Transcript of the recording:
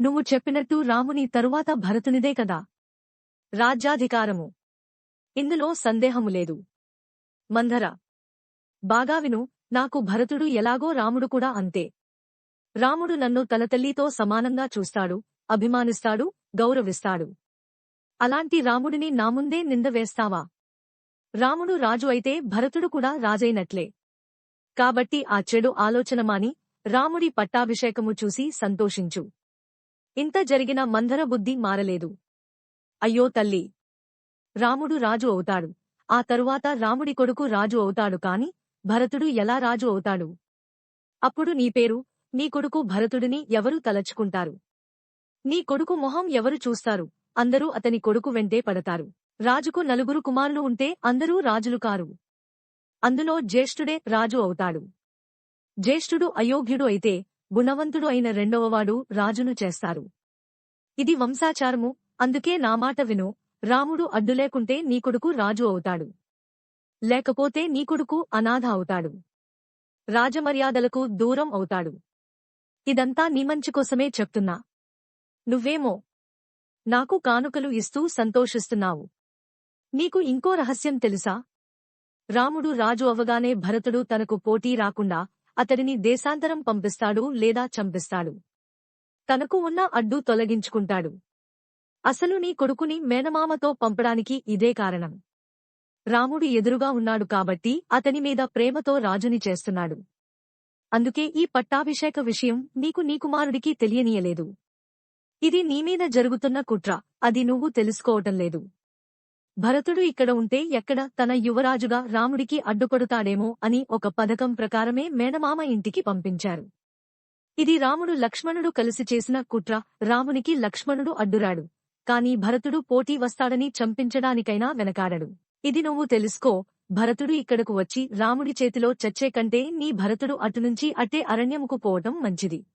నువ్వు చెప్పినట్టు రాముని తరువాత భరతునిదే కదా. రాజ్యాధికారము. ఇందులో సందేహము లేదు. మంధర బాగా విను నాకు భరతుడు ఎలాగో రాముడు కూడా అంతే. రాముడు నన్ను తన తల్లితో సమానంగా చూస్తాడు అభిమానిస్తాడు గౌరవిస్తాడు. అలాంటి రాముడిని నా ముందే నింద వేస్తావా? రాముడు రాజు అయితే భరతుడు కూడా రాజైనట్లే. కాబట్టి ఆ చెడు ఆలోచన మాని రాముడి పట్టాభిషేకము చూసి సంతోషించు. ఇంత జరిగిన మందర బుద్ధి మారలేదు. అయ్యో తల్లి! రాముడు రాజు అవుతాడు. ఆ తరువాత రాముడి కొడుకు రాజు అవుతాడు కాని భరతుడు ఎలా రాజు అవుతాడు? అప్పుడు నీ పేరు నీ కొడుకు భరతుడిని ఎవరు తలచుకుంటారు? నీ కొడుకు మొహం ఎవరు చూస్తారు? అందరూ అతని కొడుకు వెంటే పడతారు. రాజుకు నలుగురు కుమారులు ఉంటే అందరూ రాజులు కారు. అందులో జ్యేష్ఠుడే రాజు అవుతాడు. జ్యేష్ఠుడు అయోగ్యుడు అయితే గుణవంతుడు అయిన రెండవవాడు రాజును చేస్తారు. ఇది వంశాచారము అందుకే నా మాట విను. రాముడు అడ్డులేకుంటే నీ కొడుకు రాజు అవుతాడు. లేకపోతే నీ కొడుకు అనాథ అవుతాడు. రాజమర్యాదలకు దూరం అవుతాడు. ఇదంతా నీ మంచి కోసమే చెప్తున్నా. నువ్వేమో నాకు కానుకలు ఇస్తూ సంతోషిస్తున్నావు. నీకు ఇంకో రహస్యం తెలుసా? రాముడు రాజు అవగానే భరతుడు తనకు పోటీ రాకుండా అతడిని దేశాంతరం పంపిస్తాడు లేదా చంపిస్తాడు. తనకు ఉన్న అడ్డు తొలగించుకుంటాడు. అసలు నీ కొడుకుని మేనమామతో పంపడానికి ఇదే కారణం. రాముడు ఎదురుగా ఉన్నాడు కాబట్టి అతని మీద ప్రేమతో రాజుని చేస్తున్నాడు. అందుకే ఈ పట్టాభిషేక విషయం నీకు నీ కుమారుడికి తెలియనీయలేదు. ఇది నీమీద జరుగుతున్న కుట్ర అది నువ్వు తెలుసుకోవటం లేదు. భరతుడు ఇక్కడ ఉంటే ఎక్కడ తన యువరాజుగా రాముడికి అడ్డుపడుతాడేమో అని ఒక పథకం ప్రకారమే మేనమామ ఇంటికి పంపించారు. ఇది రాముడు లక్ష్మణుడు కలిసి చేసిన కుట్ర రామునికి లక్ష్మణుడు అడ్డురాడు. కాని భరతుడు పోటీ వస్తాడని చంపించడానికైనా వెనకాడడు. ఇది నువ్వు తెలుసుకో భరతుడు ఇక్కడకు వచ్చి రాముడి చేతిలో చచ్చే కంటే నీ భరతుడు అటునుంచి అట్టే అరణ్యముకు పోవటం మంచిది.